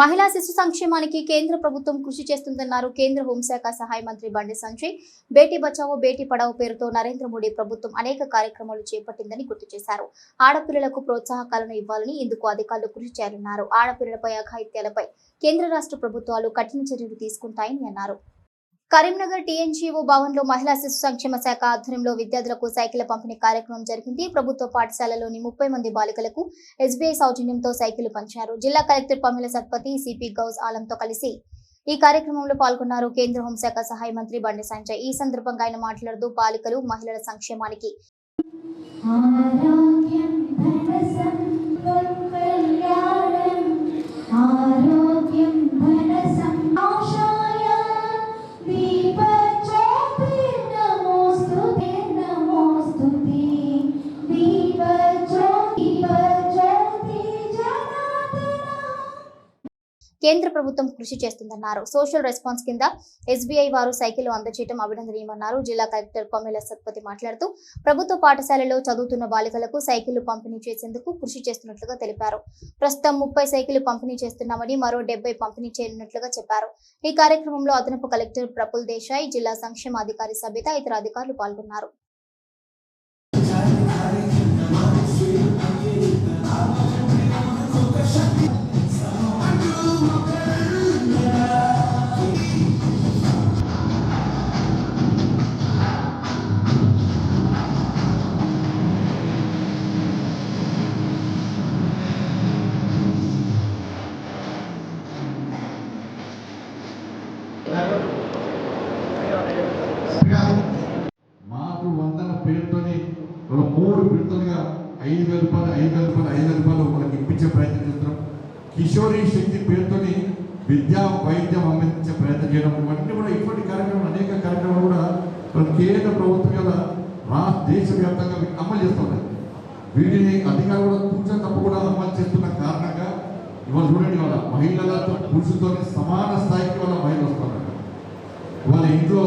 మహిళా శిశు సంక్షేమానికి కేంద్ర ప్రభుత్వం కృషి చేస్తుందన్నారు కేంద్ర హోంశాఖ సహాయ మంత్రి బండి సంజయ్. బేటీ బచావో బేటీ పడావో పేరుతో నరేంద్ర మోడీ ప్రభుత్వం అనేక కార్యక్రమాలు చేపట్టిందని గుర్తు చేశారు. ఆడపిల్లలకు ప్రోత్సాహకాలను ఇవ్వాలని ఇందుకు అధికారులు కృషి చేయాలన్నారు. ఆడపిల్లలపై అఘాయిత్యాలపై కేంద్ర రాష్ట్ర ప్రభుత్వాలు కఠిన చర్యలు తీసుకుంటాయని అన్నారు. కరీంనగర్ టీఎన్జీఓ భవన్లో మహిళా శిశు సంక్షేమ శాఖ ఆధ్వర్యంలో విద్యార్థులకు సైకిల్ పంపిణీ కార్యక్రమం జరిగింది. ప్రభుత్వ పాఠశాలలోని ముప్పై మంది బాలికలకు ఎస్బీఐ సౌజన్యంతో సైకిల్ పంచారు. జిల్లా collector Pamela Satpathy CP Ghouse ఆలంతో కలిసి ఈ కార్యక్రమంలో పాల్గొన్నారు. కేంద్ర హోంశాఖ సహాయ మంత్రి బండి సంజయ్. ఈ సందర్భంగా ఆయన మాట్లాడుతూ బాలికలు మహిళల సంక్షేమానికి కేంద్ర ప్రభుత్వం కృషి చేస్తుందన్నారు. సోషల్ రెస్పాన్స్ కింద ఎస్బీఐ వారు సైకిల్ అందజేయడం అభినందనీయమన్నారు. జిల్లా కలెక్టర్ కొమ్మెల సత్పతి మాట్లాడుతూ ప్రభుత్వ పాఠశాలలో చదువుతున్న బాలికలకు సైకిళ్ళు పంపిణీ చేసేందుకు కృషి చేస్తున్నట్లుగా తెలిపారు. ప్రస్తుతం ముప్పై సైకిళ్ళు పంపిణీ చేస్తున్నామని మరో డెబ్బై పంపిణీ చేయనున్నట్లుగా చెప్పారు. ఈ కార్యక్రమంలో అదనపు కలెక్టర్ ప్రఫుల్ దేశాయ్ జిల్లా సంక్షేమ అధికారి సబిత ఇతర అధికారులు పాల్గొన్నారు. మూడు ఐదు వేల రూపాయలు ఐదు వేల రూపాయలు ఐదు వేల రూపాయలు వాళ్ళకి ఇప్పించే ప్రయత్నం చేస్తున్నాం. కిషోరీ శక్తి పేరుతోని విద్యా వైద్యం అందించే ప్రయత్నం చేయడం. ఇవన్నీ కూడా ఇటువంటి కార్యక్రమాలు అనేక కార్యక్రమాలు కూడా మన కేంద్ర ప్రభుత్వం యొక్క రాష్ట్ర దేశవ్యాప్తంగా అమలు చేస్తున్నారు వీటిని అధికారులు కూడా తూచ తప్పకుండా అమలు చేస్తున్న కారణంగా ఇవాళ చూడండి వాళ్ళ మహిళలతో పురుషులతో సమాన స్థాయికి వాళ్ళ మహిళలు వస్తున్నారు. వాళ్ళ ఇంట్లో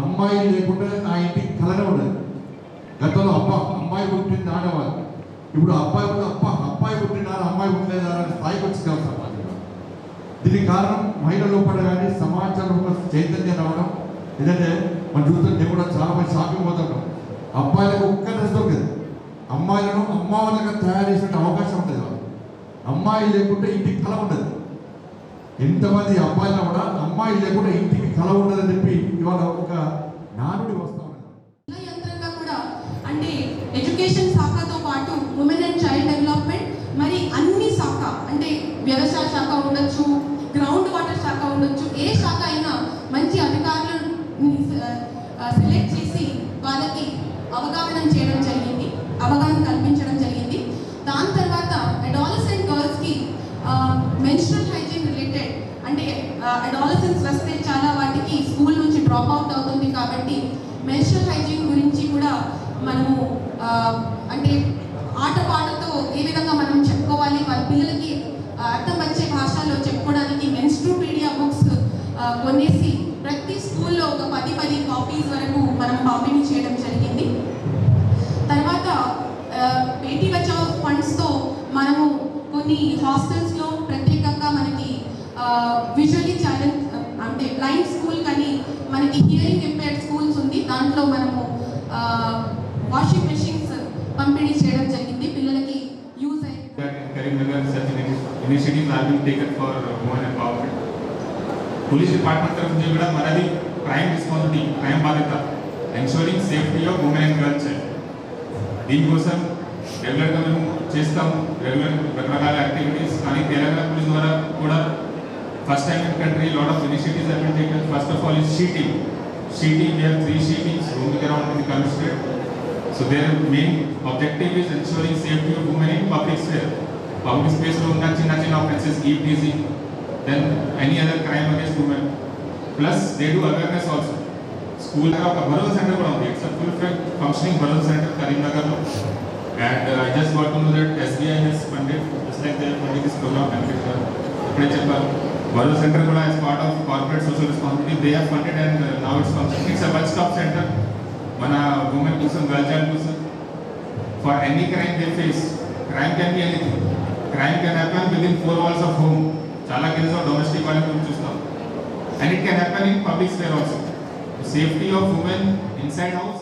అమ్మాయి లేకుండా ఆ ఇంటికి కలనే ఉండదు గతంలో అబ్బా అమ్మాయి పుట్టింది ఆడవాళ్ళు ఇప్పుడు అబ్బాయి కూడా అబ్బాయి పుట్టినారు అమ్మాయి పుట్టలేదా అనే స్థాయికి వచ్చింది సమాజంలో దీనికి కారణం మహిళల లోపల కానీ సమాజంలో చైతన్యం రావడం. ఎందుకంటే మనం చూస్తుంటే కూడా చాలా మంది షాపింగ్ పోతుంటాం. అబ్బాయిలకు ఒక్క డ్రెస్ దొరకదు. అమ్మాయిలను అమ్మ వాళ్ళగా తయారు చేసే అవకాశం ఉంటుంది అమ్మాయి లేకుంటే ఇంటికి కళ ఉండదు. ఎంతమంది అబ్బాయిలు కూడా అమ్మాయి లేకుండా ఇంటికి కళ ఉండదని చెప్పి ఇవాళ ఒక నానుడి వస్తుంది ఉన్నది జిల్లా యంత్రంగా కూడా అంటే ఎడ్యుకేషన్ శాఖతో పాటు ఉమెన్ అండ్ చైల్డ్ డెవలప్మెంట్ మరి అన్ని శాఖ అంటే వ్యవసాయ శాఖ ఉండొచ్చు గ్రౌండ్ వాటర్ శాఖ ఉండొచ్చు ఏ శాఖ అయినా మంచి అధికారులను సెలెక్ట్ చేసి వాళ్ళకి అవగాహన చేయడం జరిగింది. అవగాహన కల్పించడం జరిగింది. దాని తర్వాత అడాలసెంట్ గర్ల్స్కి మెన్స్ట్రల్ హైజీన్ రిలేటెడ్ అంటే అడాలసెన్స్ వస్తే చాలా వాటికి స్కూల్ నుంచి డ్రాప్ అవుట్ అవుతుంది కాబట్టి మెన్స్ట్రల్ హైజీన్ గురించి కూడా మనము అంటే ఆటపాటతో ఏ విధంగా మనం చెప్పుకోవాలి వాళ్ళ పిల్లలకి అర్థం వచ్చే భాషలో చెప్పుకోవడానికి మెన్స్ట్రూపీడియా బుక్స్ కొనేసి పది పది కాపీస్ వరకు మనం పంపిణీ చేయడం జరిగింది. తర్వాత బేటీ బచావ్ ఫండ్స్తో మనము కొన్ని హాస్టల్స్లో ప్రత్యేకంగా మనకి విజువలీ ఛాలెంజ్ అంటే బ్లైండ్ స్కూల్ కానీ మనకి హియరింగ్ ఇంపేర్డ్ స్కూల్స్ ఉంది. దాంట్లో మనము వాషింగ్ మెషిన్స్ పంపిణీ చేయడం జరిగింది. పిల్లలకి యూజ్ అయ్యి పోలీస్ డిపార్ట్మెంట్ తరఫు నుంచి కూడా మనది క్రైమ్ రెస్పాన్సిబిలిటీ క్రైమ్ బాధ్యత ensuring safety of women and girl దీనికోసం రెగ్యులర్గా మేము చేస్తాము రెగ్యులర్ రకరకాల యాక్టివిటీస్ కానీ తెలంగాణ పోలీస్ ద్వారా కూడా first time in country lot of initiatives attend చేయడం first of all is sheeting sheeting where three sheetings rooming around in consisted so their main objective is ensuring safety of women in public spare public స్పేస్లో ఉన్న చిన్న చిన్న offences ఈ then any other crime against women Plus they do awareness also. School ఒక భరోసా centre కూడా ఉంది it's full fledged functioning Bharosa center Karimnagar లో and I just want to know that SBI has funded just like they funding this program benefit ఇప్పుడే చెప్పారు భరోసా centre కూడా as part of corporate social responsibility they have funded and now it's functioning it's a one stop center మన women కోసం girl child కోసం for any crime they face crime can be anything crime can happen within four walls of home. చాలా cases domestic violence గురించి and it can happen in public sphere also. The safety of women inside house